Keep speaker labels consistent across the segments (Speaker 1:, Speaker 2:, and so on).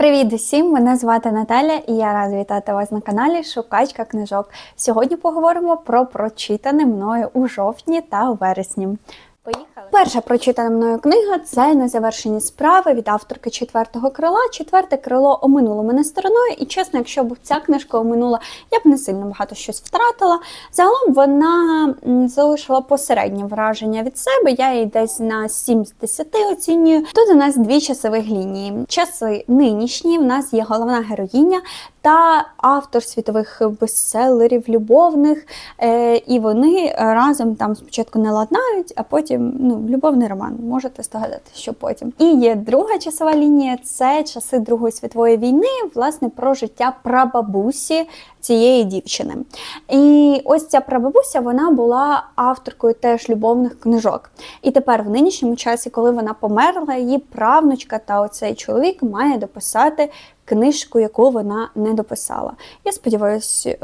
Speaker 1: Привіт усім! Мене звати Наталя і я рада вітати вас на каналі Шукачка книжок. Сьогодні поговоримо про прочитане мною у жовтні та вересні. Поїхали! Перша прочитана мною книга це незавершені справи від авторки четвертого крила. Четверте крило оминуло мене стороною, і чесно, якщо б ця книжка оминула, я б не сильно багато щось втратила. Загалом вона залишила посереднє враження від себе. Я її десь на 7 з 10 оцінюю. Тут у нас дві часових лінії. Часи нинішні. В нас є головна героїня та автор світових бестселерів любовних. Е, і вони разом там спочатку не ладнають, а потім ну, любовний роман. Можете здогадати, що потім. І є друга часова лінія це часи Другої світової війни, власне, про життя прабабусі цієї дівчини. І ось ця прабабуся вона була авторкою теж любовних книжок. І тепер, в нинішньому часі, коли вона померла, її правнучка та оцей чоловік має дописати. Книжку, яку вона не дописала. Я сподіваюся,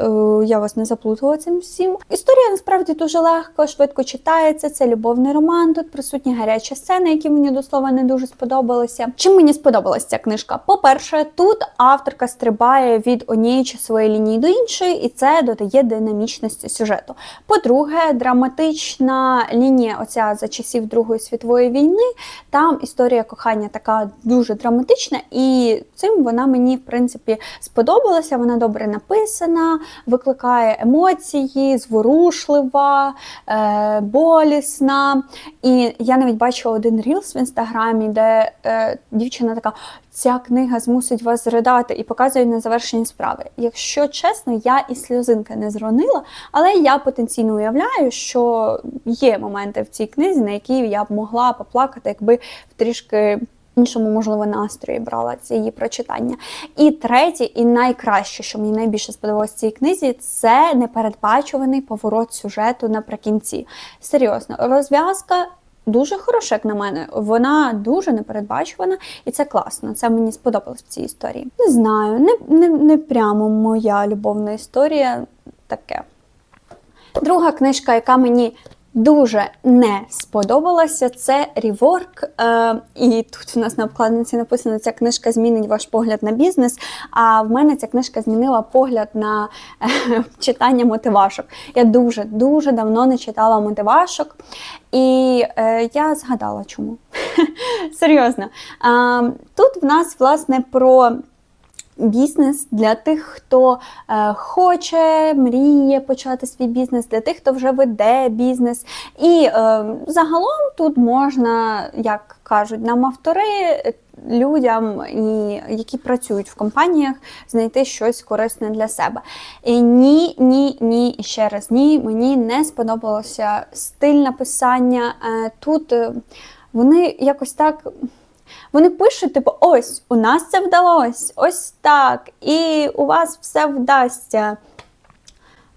Speaker 1: я вас не заплутала цим всім. Історія насправді дуже легко, швидко читається. Це любовний роман. Тут присутні гарячі сцени, які мені до слова не дуже сподобалися. Чим мені сподобалася ця книжка? По-перше, тут авторка стрибає від однієї часової лінії до іншої, і це додає динамічності сюжету. По-друге, драматична лінія, оця за часів Другої світової війни. Там історія кохання така дуже драматична, і цим вона мені в принципі сподобалася. Вона добре написана, викликає емоції, зворушлива, е, болісна. І я навіть бачила один рілс в інстаграмі, де е, дівчина така. Ця книга змусить вас зридати і показує незавершені справи. Якщо чесно, я і сльозинки не зронила, але я потенційно уявляю, що є моменти в цій книзі, на які я б могла поплакати, якби в трішки іншому, можливо, настрої брала це її прочитання. І третє, і найкраще, що мені найбільше сподобалось в цій книзі, це непередбачуваний поворот сюжету наприкінці. Серйозно, розв'язка. Дуже хороша, як на мене, вона дуже непередбачувана, і це класно. Це мені сподобалось в цій історії. Не знаю, не, не, не прямо моя любовна історія таке. Друга книжка, яка мені дуже не сподобалася, це Rework. Е, і тут у нас на обкладинці написано, ця книжка змінить ваш погляд на бізнес. А в мене ця книжка змінила погляд на е, читання мотивашок. Я дуже-дуже давно не читала мотивашок. І е, я згадала чому. Серйозно. Е, тут в нас, власне, про бізнес для тих, хто е, хоче, мріє почати свій бізнес, для тих, хто вже веде бізнес. І е, загалом тут можна, як кажуть нам автори, людям, і, які працюють в компаніях, знайти щось корисне для себе. І ні, ні, ні, ще раз ні, мені не сподобалося стиль написання. Е, тут е, вони якось так. Вони пишуть, типу, ось у нас це вдалося, ось так, і у вас все вдасться.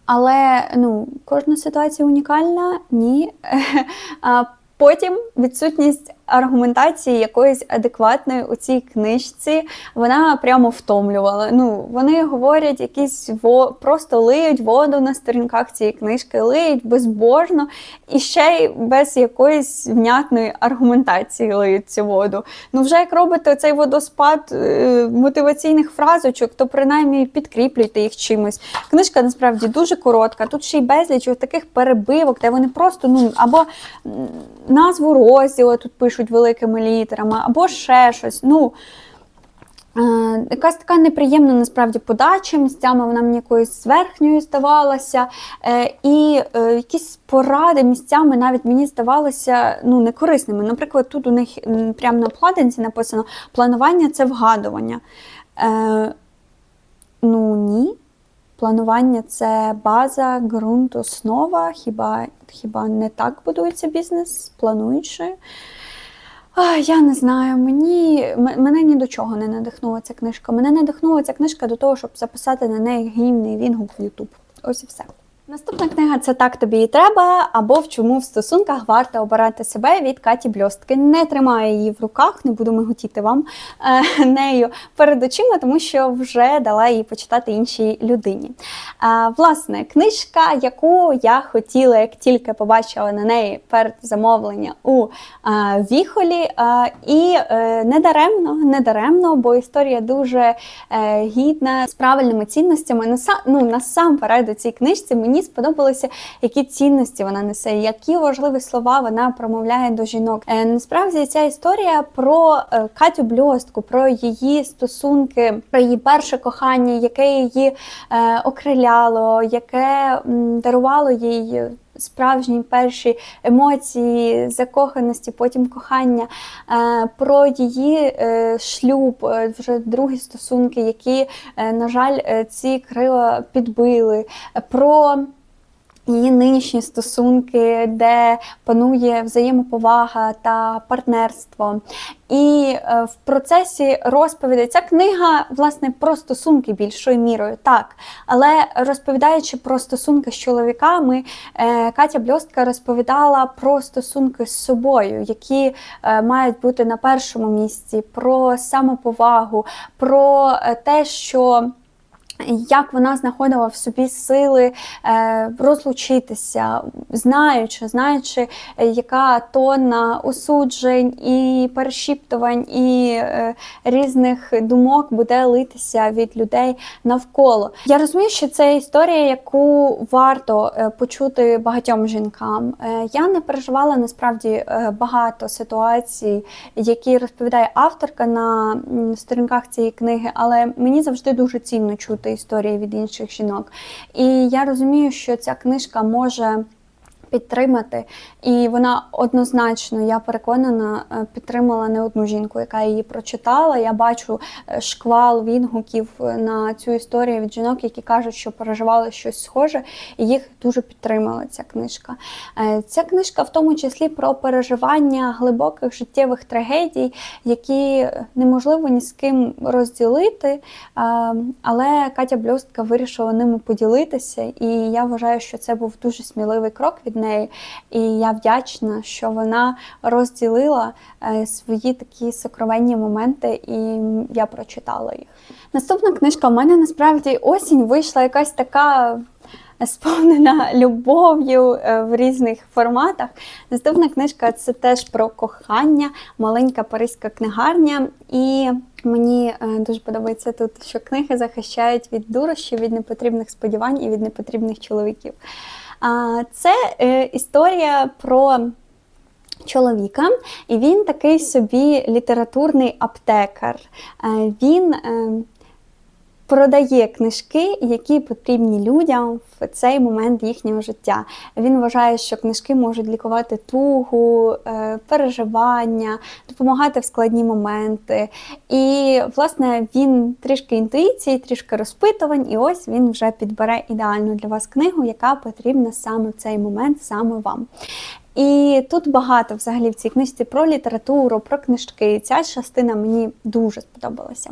Speaker 1: Але ну, кожна ситуація унікальна, ні. А Потім відсутність аргументації якоїсь адекватної у цій книжці, вона прямо втомлювала. Ну, Вони говорять якісь во просто лиють воду на сторінках цієї книжки, лиють безбожно і ще й без якоїсь внятної аргументації лиють цю воду. Ну, вже як робите цей водоспад е мотиваційних фразочок, то принаймні підкріплюйте їх чимось. Книжка насправді дуже коротка. Тут ще й безліч таких перебивок, де вони просто ну або назву розділу тут пишуть великими літерами, або ще щось. Ну, е, Якась така неприємна насправді подача, місцями вона мені якоюсь зверхньою здавалася. Е, і е, якісь поради місцями навіть мені здавалися ну, некорисними. Наприклад, тут у них прямо на обкладинці написано планування це вгадування. Ну, ні. Планування це база, ґрунт, основа. Хіба хіба не так будується бізнес, плануючи? Я не знаю, мені мене ні до чого не надихнула ця книжка. Мене надихнула ця книжка до того, щоб записати на неї гімний відгук в YouTube. Ось і все. Наступна книга це так тобі і треба, або в чому в стосунках варто обирати себе від Каті Бльостки. Не тримаю її в руках, не буду миготіти вам е, нею перед очима, тому що вже дала її почитати іншій людині. Е, власне, книжка, яку я хотіла, як тільки побачила на неї перед замовлення у е, Віхолі, е, і е, не даремно, не даремно, бо історія дуже е, гідна з правильними цінностями. Наса- ну, насамперед у цій книжці мені сподобалося, які цінності вона несе, які важливі слова вона промовляє до жінок. Е, насправді ця історія про е, Катю Бльостку, про її стосунки, про її перше кохання, яке її е, окриляло, яке дарувало їй. Справжні перші емоції, закоханості, потім кохання, е, про її е, шлюб, е, вже другі стосунки, які, на жаль, ці крила підбили, про її нинішні стосунки, де панує взаємоповага та партнерство. І е, в процесі розповіді ця книга, власне, про стосунки більшою мірою, так. Але розповідаючи про стосунки з чоловіками, е, Катя Бльостка розповідала про стосунки з собою, які е, мають бути на першому місці, про самоповагу, про те, що як вона знаходила в собі сили е, розлучитися, знаючи, знаючи, е, яка тонна осуджень і перешіптувань, і е, різних думок буде литися від людей навколо. Я розумію, що це історія, яку варто почути багатьом жінкам. Я не переживала насправді багато ситуацій, які розповідає авторка на сторінках цієї книги, але мені завжди дуже цінно чути історії від інших жінок. І я розумію, що ця книжка може. Підтримати, і вона однозначно, я переконана, е, підтримала не одну жінку, яка її прочитала. Я бачу е, шквал відгуків е, на цю історію від жінок, які кажуть, що переживали щось схоже, і їх дуже підтримала ця книжка. Ця книжка в тому числі про переживання глибоких життєвих трагедій, які неможливо ні з ким розділити. Але Катя Бльостка вирішила ними поділитися, і я вважаю, що це був дуже сміливий крок від неї. І я вдячна, що вона розділила е, свої такі сокровенні моменти, і я прочитала їх. Наступна книжка в мене насправді осінь вийшла якась така. Сповнена любов'ю е, в різних форматах. Наступна книжка це теж про кохання, маленька паризька книгарня. І мені е, дуже подобається тут, що книги захищають від дурощів, від непотрібних сподівань і від непотрібних чоловіків. А, Це е, історія про чоловіка, і він такий собі літературний аптекар. Е, Він е, продає книжки, які потрібні людям в цей момент їхнього життя. Він вважає, що книжки можуть лікувати тугу, е, переживання, допомагати в складні моменти. І, власне, він трішки інтуїції, трішки розпитувань, і ось він вже підбере ідеальну для вас книгу, яка потрібна саме в цей момент, саме вам. І тут багато взагалі в цій книжці про літературу, про книжки. Ця частина мені дуже сподобалася.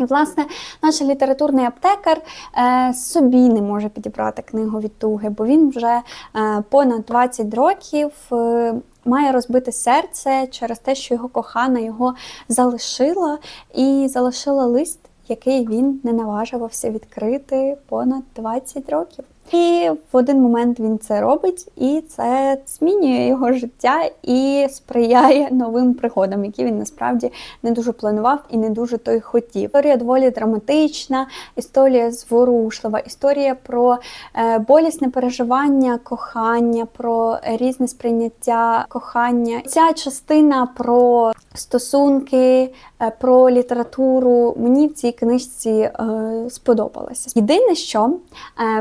Speaker 1: І, власне, наш літературний аптекар е, собі не може підібрати книгу від туги, бо він вже е, понад 20 років е, має розбите серце через те, що його кохана його залишила, і залишила лист, який він не наважувався відкрити понад 20 років. І в один момент він це робить, і це змінює його життя і сприяє новим пригодам, які він насправді не дуже планував і не дуже той хотів. Історія доволі драматична, історія зворушлива, історія про е, болісне переживання кохання, про різне сприйняття кохання. Ця частина про стосунки, е, про літературу мені в цій книжці е, сподобалася. Єдине, що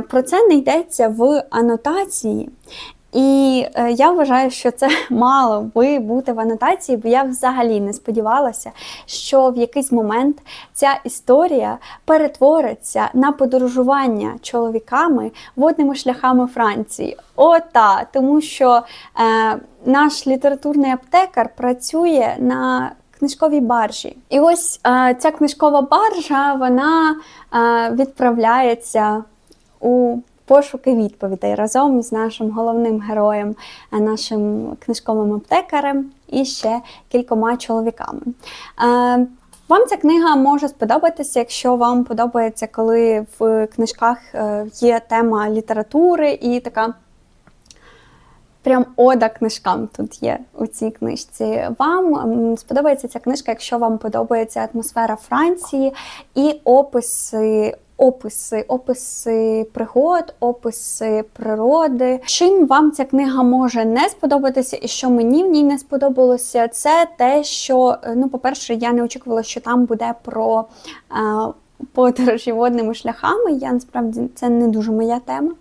Speaker 1: про це не йдеться в анотації. І е, я вважаю, що це мало би бути в анотації, бо я взагалі не сподівалася, що в якийсь момент ця історія перетвориться на подорожування чоловіками водними шляхами Франції. Ота, тому що е, наш літературний аптекар працює на книжковій баржі. І ось е, ця книжкова баржа вона е, відправляється у пошуки відповідей разом з нашим головним героєм, е, нашим книжковим аптекарем і ще кількома чоловіками. Е, Вам ця книга може сподобатися, якщо вам подобається, коли в книжках е, є тема літератури і така прям ода книжкам тут є у цій книжці. Вам сподобається ця книжка, якщо вам подобається атмосфера Франції і описи. Описи, описи пригод, описи природи. Чим вам ця книга може не сподобатися, і що мені в ній не сподобалося, це те, що е, ну, по-перше, я не очікувала, що там буде про е, подорожі водними шляхами. Я насправді це не дуже моя тема.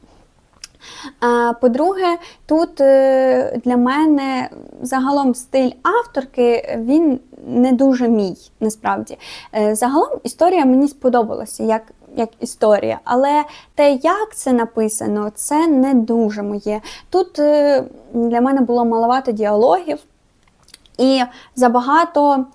Speaker 1: По-друге, тут е, для мене загалом стиль авторки він не дуже мій, насправді. Е, Загалом історія мені сподобалася як, як історія, але те, як це написано, це не дуже моє. Тут е, для мене було маловато діалогів і забагато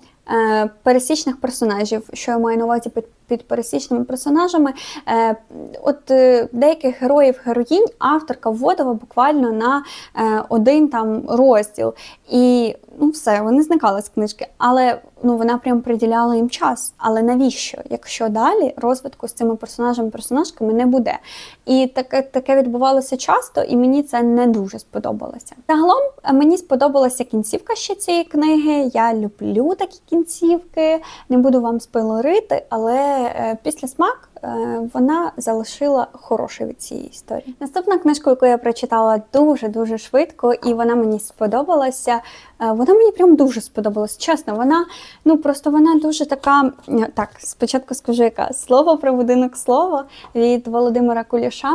Speaker 1: пересічних персонажів, що я маю на увазі під пересічними персонажами. Е, от е, деяких героїв героїнь авторка вводила буквально на е, один там розділ. І ну все, вони зникали з книжки. Але ну, вона прям приділяла їм час. Але навіщо? Якщо далі розвитку з цими персонажами персонажками не буде. І таке, таке відбувалося часто, і мені це не дуже сподобалося. Загалом мені сподобалася кінцівка ще цієї книги. Я люблю такі кінцівки, не буду вам спойлерити, але е, після смак е, вона залишила хороше від цієї історії. Наступна книжка, яку я прочитала дуже дуже швидко, і вона мені сподобалася. е, Вона мені прям дуже сподобалась. Чесно, вона ну просто вона дуже така. Так, спочатку скажу, яка слово про будинок слова від Володимира Куліша.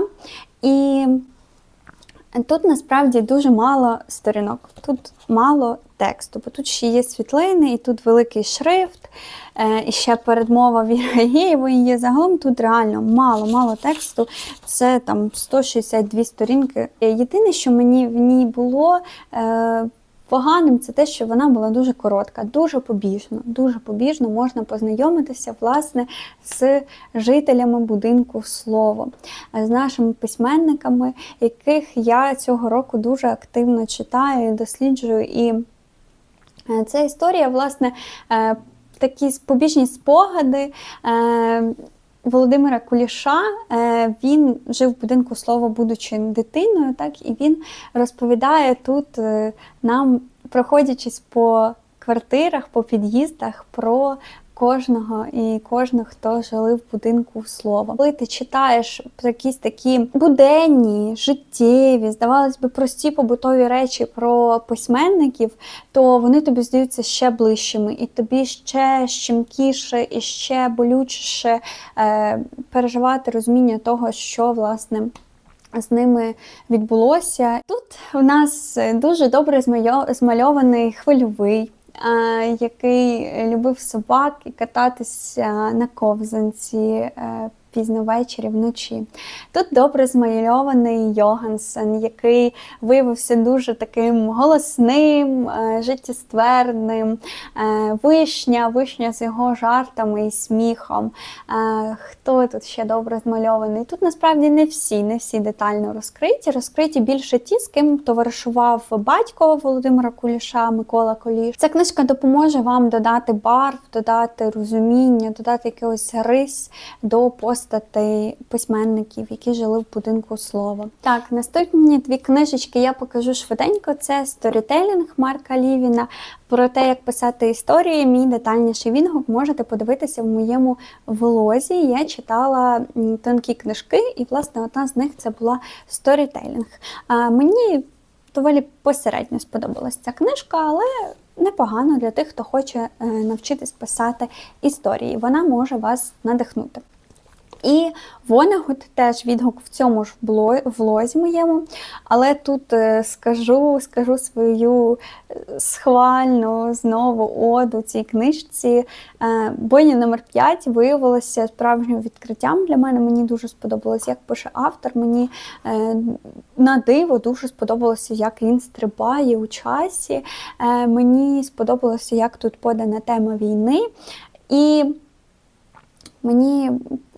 Speaker 1: І Тут насправді дуже мало сторінок, тут мало тексту, бо тут ще є світлини, і тут великий шрифт, е, і ще передмова Віра Геєвої є. Загалом тут реально мало-мало тексту. Це там 162 сторінки. Єдине, що мені в ній було. Е, Поганим це те, що вона була дуже коротка, дуже побіжно. Дуже побіжно можна познайомитися власне з жителями будинку слово, з нашими письменниками, яких я цього року дуже активно читаю, досліджую. І е, ця історія, власне, е, такі побіжні спогади. Володимира Куліша е, він жив в будинку слово, будучи дитиною, так і він розповідає тут е, нам, проходячись по квартирах, по під'їздах, про кожного і кожного, хто жили в будинку слова. Коли ти читаєш про якісь такі буденні, життєві, здавалось би, прості побутові речі про письменників, то вони тобі здаються ще ближчими, і тобі ще щемкіше і ще болючіше е, переживати розуміння того, що власне. З ними відбулося. Тут у нас дуже добре змальований хвильовий, який любив собак і кататися на ковзанці е, пізно ввечері вночі. Тут добре змальований Йогансен, який виявився дуже таким голосним, е, життєстверним. Е, Вишня, вишня з його жартами і сміхом. Е, Хто тут ще добре змальований? Тут насправді не всі, не всі детально розкриті. Розкриті більше ті, з ким товаришував батько Володимира Куліша, Микола Куліш. Ця книжка допоможе вам додати барв, додати розуміння, додати якихось рис до постатей письменників, які жили в будинку слова. Так, наступні дві книжечки я покажу швиденько. Це сторітелінг Марка Лівіна. Про те, як писати історії, мій детальніший відгук можете подивитися в моєму влозі. Я читала тонкі книжки, і, власне, одна з них це була сторітелінг. Мені доволі посередньо сподобалась ця книжка, але непогано для тих, хто хоче е, навчитись писати історії. Вона може вас надихнути. І Вонегут теж відгук в цьому ж влозі моєму, але тут е, скажу, скажу свою е, схвальну знову оду цій книжці. Е, Бойня номер 5 виявилося справжнім відкриттям для мене. Мені дуже сподобалось, як пише автор. Мені на диво дуже сподобалося, як він стрибає у часі. Мені сподобалося, як тут подана тема війни. І Мені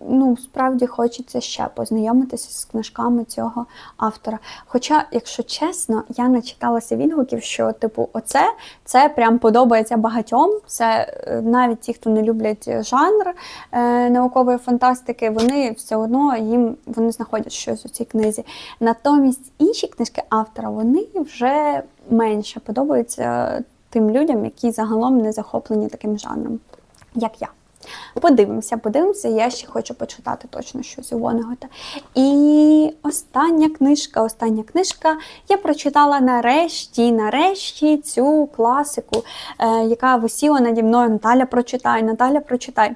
Speaker 1: ну, справді хочеться ще познайомитися з книжками цього автора. Хоча, якщо чесно, я не читалася відгуків, що типу, оце це прям подобається багатьом. Це е, навіть ті, хто не люблять жанр е, наукової фантастики, вони все одно їм вони знаходять щось у цій книзі. Натомість інші книжки автора вони вже менше подобаються тим людям, які загалом не захоплені таким жанром, як я. Подивимося, подивимося, я ще хочу почитати точно щось у Вонегота. І остання книжка, остання книжка. Я прочитала нарешті, нарешті цю класику, е, яка висіла наді мною. Наталя прочитай, Наталя прочитай.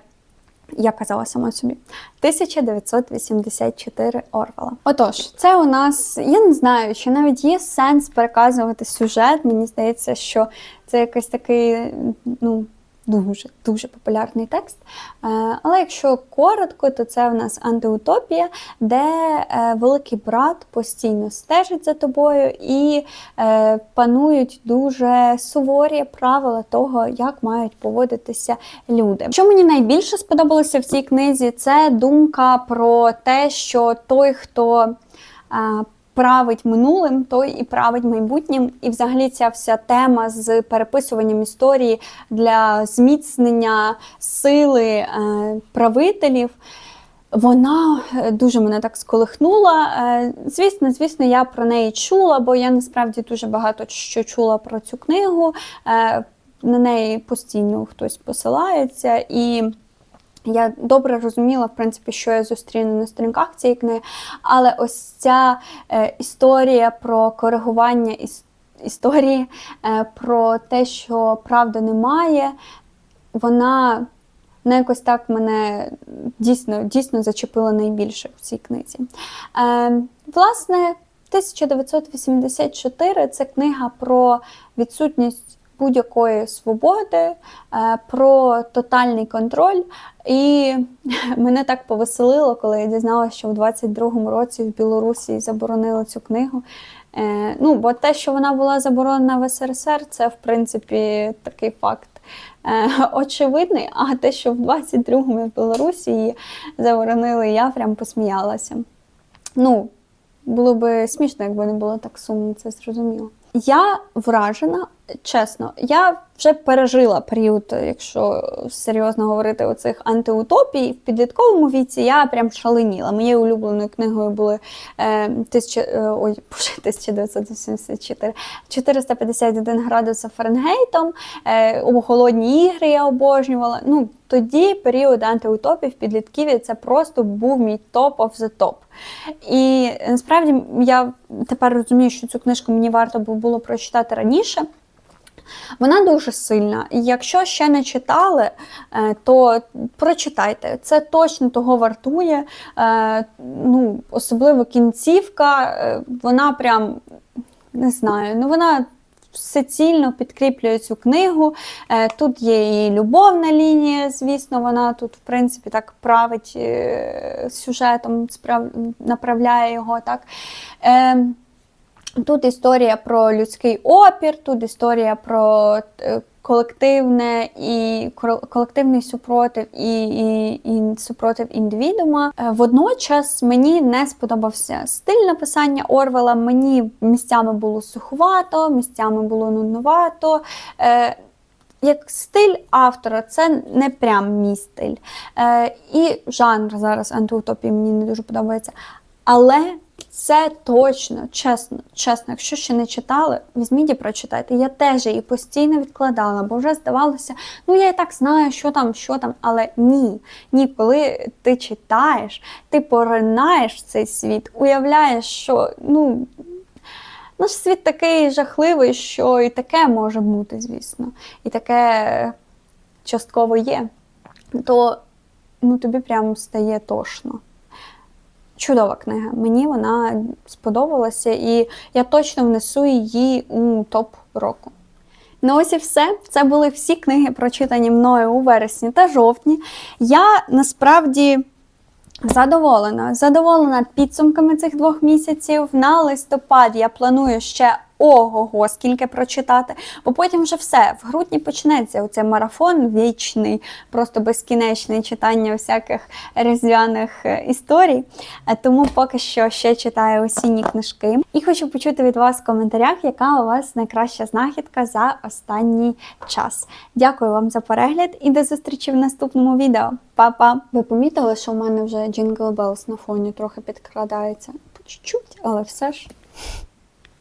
Speaker 1: Я казала сама собі 1984 Орвела. Отож, це у нас, я не знаю, чи навіть є сенс переказувати сюжет. Мені здається, що це якийсь такий, ну. Дуже дуже популярний текст. Е, Але якщо коротко, то це в нас антиутопія, де е, великий брат постійно стежить за тобою і е, панують дуже суворі правила того, як мають поводитися люди. Що мені найбільше сподобалося в цій книзі, це думка про те, що той, хто править минулим, той і править майбутнім. І взагалі ця вся тема з переписуванням історії для зміцнення сили е, правителів. Вона е, дуже мене так сколихнула. Е, Звісно, звісно, я про неї чула, бо я насправді дуже багато що чула про цю книгу. На неї постійно хтось посилається і. Я добре розуміла, в принципі, що я зустріну на сторінках цієї книги, але ось ця е, історія про коригування іс- історії, е, про те, що правди немає, вона не якось так мене дійсно, дійсно зачепила найбільше в цій книзі. Е, власне, 1984 це книга про відсутність будь-якої свободи, е, про тотальний контроль. І мене так повеселило, коли я дізналася, що в 22-му році в Білорусі заборонили цю книгу. Е, Ну, бо те, що вона була заборонена в СРСР, це в принципі такий факт е, очевидний. А те, що в 22-му в Білорусі її заборонили, я прям посміялася. Ну, було би смішно, якби не було так сумно, це зрозуміло. Я вражена, чесно, я вже пережила період, якщо серйозно говорити, оцих антиутопій. В підлітковому віці я прям шаленіла. Моєю улюбленою книгою були е, тисяча, е, ой, боже, 1984, 451 градуса Фаренгейтом, е, голодні ігри я обожнювала. Ну, тоді період антиутопій в підлітківі це просто був мій топ of the top. І насправді я тепер розумію, що цю книжку мені варто було прочитати раніше. Вона дуже сильна. І якщо ще не читали, е, то прочитайте. Це точно того вартує. Е, Ну, Особливо кінцівка, е, вона прям не знаю, ну вона. Всецільно підкріплює цю книгу. Тут є і любовна лінія, звісно, вона тут, в принципі, так править сюжетом, направляє його. так. Тут історія про людський опір, тут історія про е, колективне і колективний супротив і, і, і супротив індивідума. Е, Водночас мені не сподобався стиль написання Орвела. Мені місцями було суховато, місцями було нудновато. Е, як стиль автора, це не прям мій стиль. Е, І жанр зараз антиутопії мені не дуже подобається. Але це точно, чесно, чесно, якщо ще не читали, візьміть і прочитайте. Я теж її постійно відкладала, бо вже здавалося, ну я і так знаю, що там, що там, але ні. Ні, коли ти читаєш, ти поринаєш цей світ, уявляєш, що ну. Наш світ такий жахливий, що і таке може бути, звісно, і таке частково є, то ну, тобі прям стає тошно. Чудова книга. Мені вона сподобалася, і я точно внесу її у топ року. Ну ось і все. Це були всі книги, прочитані мною у вересні та жовтні. Я насправді задоволена. Задоволена підсумками цих двох місяців. На листопад я планую ще ого-го, скільки прочитати. Бо потім вже все. В грудні почнеться оцей марафон вічний, просто безкінечне читання всяких різдвяних е, історій. Е, Тому поки що ще читаю осінні книжки. І хочу почути від вас в коментарях, яка у вас найкраща знахідка за останній час. Дякую вам за перегляд і до зустрічі в наступному відео. Па-па! Ви помітили, що у мене вже Jingle Bells на фоні трохи підкрадається? По чуть-чуть, але все ж.